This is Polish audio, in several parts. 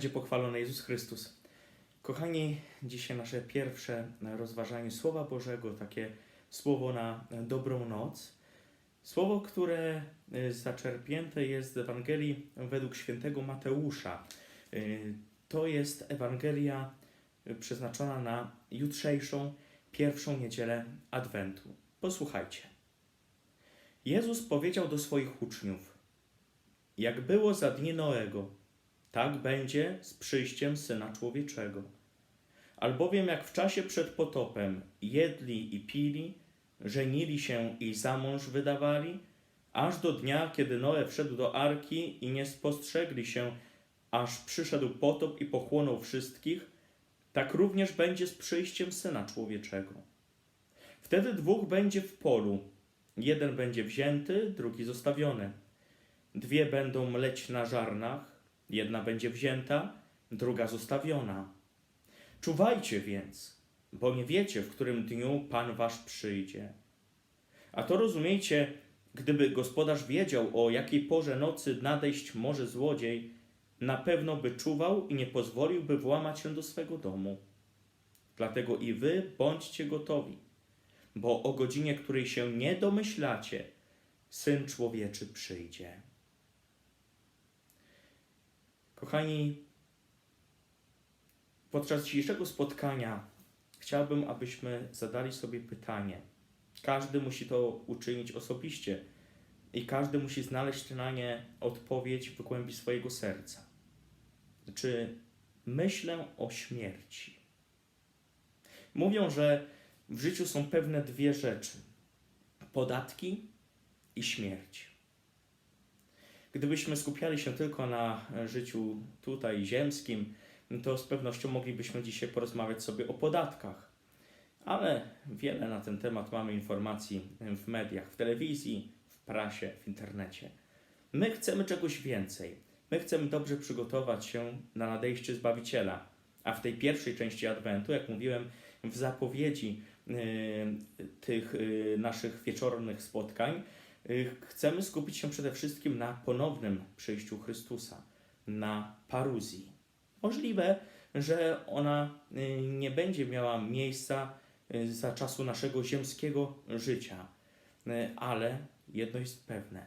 będzie pochwalony Jezus Chrystus. Kochani, dzisiaj nasze pierwsze rozważanie Słowa Bożego, takie słowo na dobrą noc. Słowo, które y, zaczerpnięte jest z Ewangelii według świętego Mateusza. Y, To jest Ewangelia y, przeznaczona na jutrzejszą, pierwszą niedzielę Adwentu. Posłuchajcie. Jezus powiedział do swoich uczniów: Jak było za dni Noego, tak będzie z przyjściem syna człowieczego. Albowiem jak w czasie przed potopem jedli i pili, żenili się i za mąż wydawali, aż do dnia, kiedy Noe wszedł do arki i nie spostrzegli się, aż przyszedł potop i pochłonął wszystkich, tak również będzie z przyjściem syna człowieczego. Wtedy dwóch będzie w polu, jeden będzie wzięty, drugi zostawiony. Dwie będą mleć na żarnach, jedna będzie wzięta, druga zostawiona. Czuwajcie więc, bo nie wiecie, w którym dniu Pan wasz przyjdzie. A to rozumiejcie, gdyby gospodarz wiedział, o jakiej porze nocy nadejść może złodziej, na pewno by czuwał i nie pozwoliłby włamać się do swego domu. Dlatego i wy bądźcie gotowi, bo o godzinie, której się nie domyślacie, Syn Człowieczy przyjdzie. Kochani, podczas dzisiejszego spotkania chciałbym, abyśmy zadali sobie pytanie. Każdy musi to uczynić osobiście i każdy musi znaleźć na nie odpowiedź w głębi swojego serca. Czy myślę o śmierci? Mówią, że w życiu są pewne dwie rzeczy: podatki i śmierć. Gdybyśmy skupiali się tylko na życiu tutaj ziemskim, to z pewnością moglibyśmy dzisiaj porozmawiać sobie o podatkach. Ale wiele na ten temat mamy informacji w mediach, w telewizji, w prasie, w internecie. My chcemy czegoś więcej. My chcemy dobrze przygotować się na nadejście Zbawiciela. A w tej pierwszej części Adwentu, jak mówiłem, w zapowiedzi y, tych y, naszych wieczornych spotkań, chcemy skupić się przede wszystkim na ponownym przyjściu Chrystusa, na paruzji. Możliwe, że ona y, nie będzie miała miejsca y, za czasu naszego ziemskiego życia, Y, ale jedno jest pewne.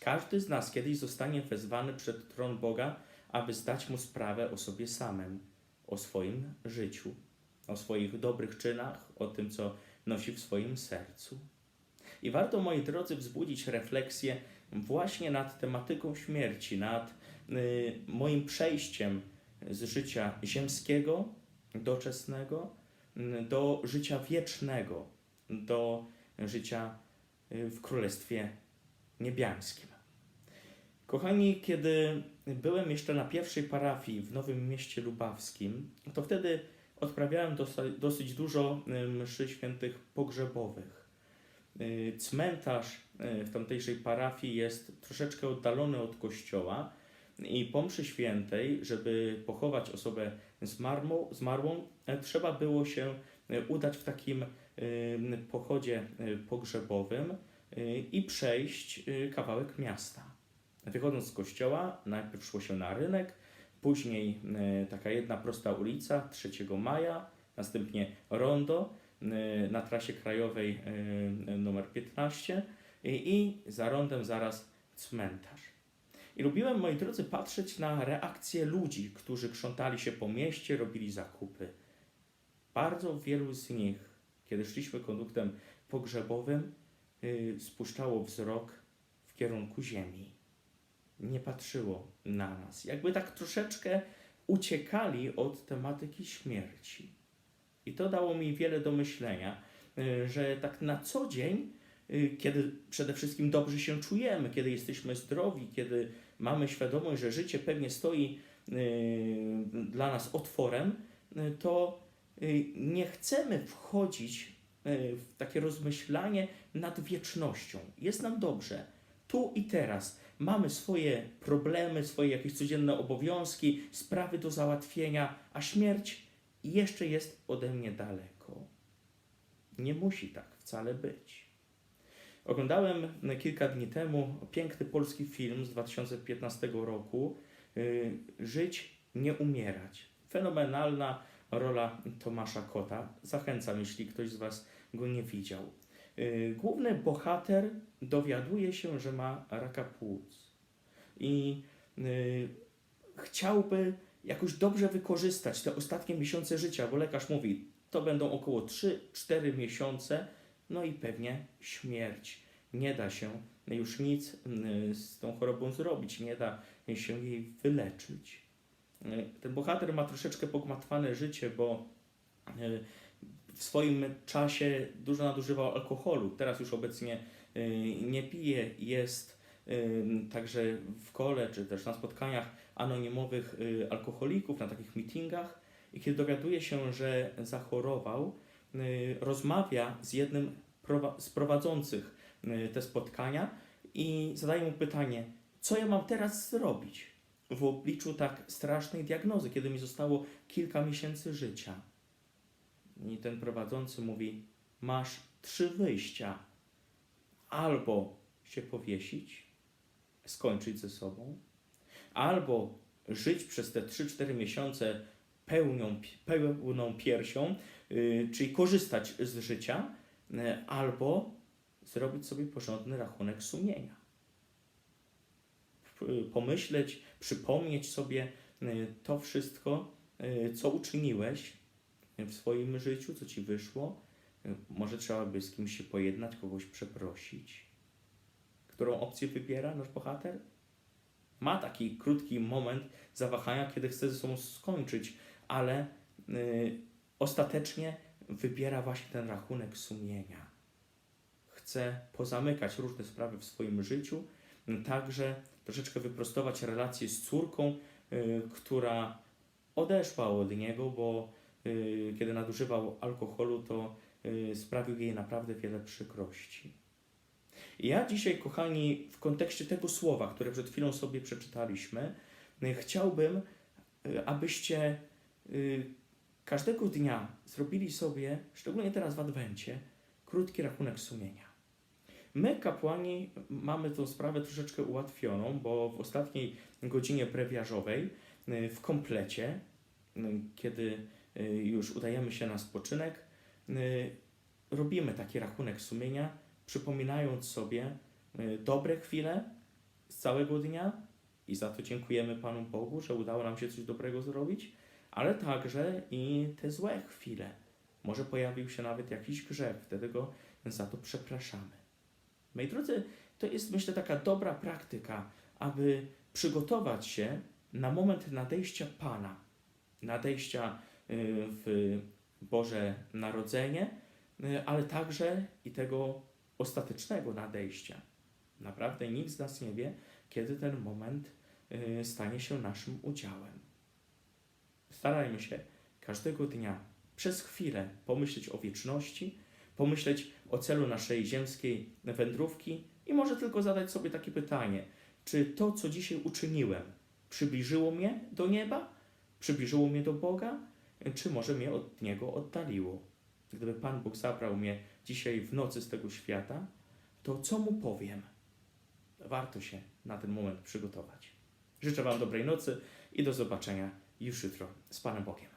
Każdy z nas kiedyś zostanie wezwany przed tron Boga, aby zdać mu sprawę o sobie samym, o swoim życiu, o swoich dobrych czynach, o tym, co nosi w swoim sercu. I warto, moi drodzy, wzbudzić refleksję właśnie nad tematyką śmierci, nad y, moim przejściem z życia ziemskiego, doczesnego, y, do życia wiecznego, do życia y, w Królestwie Niebiańskim. Kochani, kiedy byłem jeszcze na pierwszej parafii w Nowym Mieście Lubawskim, to wtedy odprawiałem dosyć dużo y, mszy świętych pogrzebowych. Y, Cmentarz y, w tamtejszej parafii jest troszeczkę oddalony od kościoła i po mszy świętej, żeby pochować osobę zmarłą, zmarłą e, trzeba było się e, udać w takim pochodzie pogrzebowym i przejść kawałek miasta. Wychodząc z kościoła, najpierw szło się na rynek, później taka jedna prosta ulica 3 maja, następnie rondo na trasie krajowej y, numer 15 i, i za rondem zaraz cmentarz. I lubiłem, moi drodzy, patrzeć na reakcje ludzi, którzy krzątali się po mieście, robili zakupy. Bardzo wielu z nich, kiedy szliśmy konduktem pogrzebowym, y, spuszczało wzrok w kierunku ziemi. Nie patrzyło na nas. Jakby tak troszeczkę uciekali od tematyki śmierci. I to dało mi wiele do myślenia, y, że tak na co dzień, y, kiedy przede wszystkim dobrze się czujemy, kiedy jesteśmy zdrowi, kiedy mamy świadomość, że życie pewnie stoi y, dla nas otworem, to nie chcemy wchodzić w takie rozmyślanie nad wiecznością. Jest nam dobrze, tu i teraz. Mamy swoje problemy, swoje jakieś codzienne obowiązki, sprawy do załatwienia, a śmierć jeszcze jest ode mnie daleko. Nie musi tak wcale być. Oglądałem kilka dni temu piękny polski film z 2015 roku y, Żyć nie umierać. Fenomenalna rola Tomasza Kota. Zachęcam, jeśli ktoś z Was go nie widział. Yy, Główny bohater dowiaduje się, że ma raka płuc i yy, chciałby jakoś dobrze wykorzystać te ostatnie miesiące życia, bo lekarz mówi, to będą około 3-4 miesiące, no i pewnie śmierć. Nie da się już nic yy, z tą chorobą zrobić, nie da się jej wyleczyć. Yy, Ten bohater ma troszeczkę pogmatwane życie, bo yy, w swoim czasie dużo nadużywał alkoholu. Teraz już obecnie nie pije, jest także w kole czy też na spotkaniach anonimowych yy, alkoholików, na takich meetingach. I kiedy dowiaduje się, że zachorował, yy, rozmawia z jednym z prowadzących yy, te spotkania i zadaje mu pytanie, co ja mam teraz zrobić w obliczu tak strasznej diagnozy, kiedy mi zostało kilka miesięcy życia. I ten prowadzący mówi: Masz trzy wyjścia. Albo się powiesić, skończyć ze sobą, albo żyć przez te 3-4 miesiące pełnią, pełną piersią, yy, czyli korzystać z życia, yy, albo zrobić sobie porządny rachunek sumienia. Pomyśleć, przypomnieć sobie yy, to wszystko, co uczyniłeś w swoim życiu, co ci wyszło. Może trzeba by z kimś się pojednać, kogoś przeprosić. Którą opcję wybiera nasz bohater? Ma taki krótki moment zawahania, kiedy chce ze sobą skończyć, ale y, ostatecznie wybiera właśnie ten rachunek sumienia. Chce pozamykać różne sprawy w swoim życiu, y, także troszeczkę wyprostować relacje z córką, y, która odeszła od niego, bo y, kiedy nadużywał alkoholu, to y, sprawił jej naprawdę wiele przykrości. Ja dzisiaj, kochani, w kontekście tego słowa, które przed chwilą sobie przeczytaliśmy, y, chciałbym, y, abyście y, każdego dnia zrobili sobie, szczególnie teraz w Adwencie, krótki rachunek sumienia. My, kapłani, mamy tą sprawę troszeczkę ułatwioną, bo w ostatniej godzinie brewiarzowej y, w komplecie, kiedy już udajemy się na spoczynek, robimy taki rachunek sumienia, przypominając sobie y, dobre chwile z całego dnia i za to dziękujemy Panu Bogu, że udało nam się coś dobrego zrobić, ale także i te złe chwile. Może pojawił się nawet jakiś grzech, wtedy go za to przepraszamy. Moi drodzy, to jest myślę taka dobra praktyka, aby przygotować się na moment nadejścia Pana, nadejścia y, w Boże Narodzenie, y, ale także i tego ostatecznego nadejścia. Naprawdę nikt z nas nie wie, kiedy ten moment y, stanie się naszym udziałem. Starajmy się każdego dnia przez chwilę pomyśleć o wieczności, pomyśleć o celu naszej ziemskiej wędrówki i może tylko zadać sobie takie pytanie: czy to, co dzisiaj uczyniłem, przybliżyło mnie do nieba, przybliżyło mnie do Boga, czy może mnie od Niego oddaliło? Gdyby Pan Bóg zabrał mnie dzisiaj w nocy z tego świata, to co mu powiem? Warto się na ten moment przygotować. Życzę Wam dobrej nocy i do zobaczenia już jutro z Panem Bogiem.